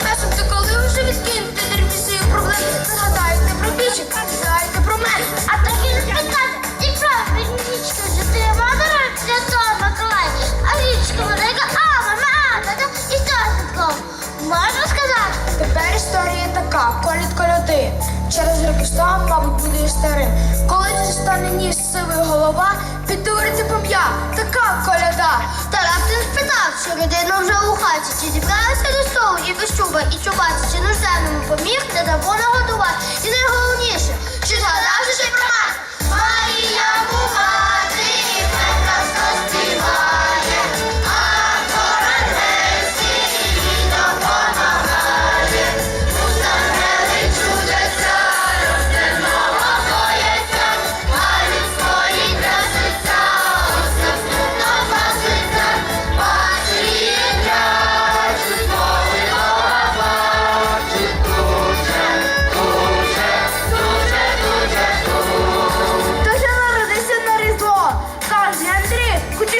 смс-ом, це коли вже відкинути дервісію проблеми. Згадайте про бічик, згадайте про мене. А так і не спитати, і правда, річка вже ти мадара Святого Миколая, а річка велика, а ава, маада, і досвідком. Можна сказати, тепер історія така, коліт коляди. Через роки сто, мабуть, буде старим. Коли Колись стане ніж сивий голова, підтуриться пом'я, така коляда. Та людина вже у хаті, чи зібралася до столу і без чуба, і чубати, чи нужденному поміг, де давно нагодувати.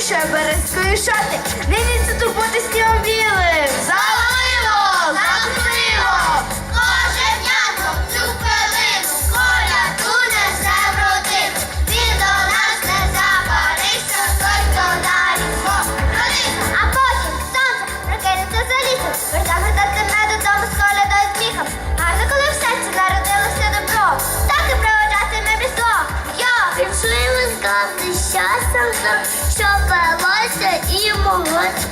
Кутіше березької шати. Це турботи снігом білим. Залило, закрило, кожен янко цю Коля туне все вродив. Він до нас не забарився, той, на різдво. А потім сонце прокинеться за лісом, вертався до тебе додому з колядою з сміхом. Гарно, коли в серці народилося добро, так і проводжатиме різдво. Я пішли сказати щастя, що велося і молодь.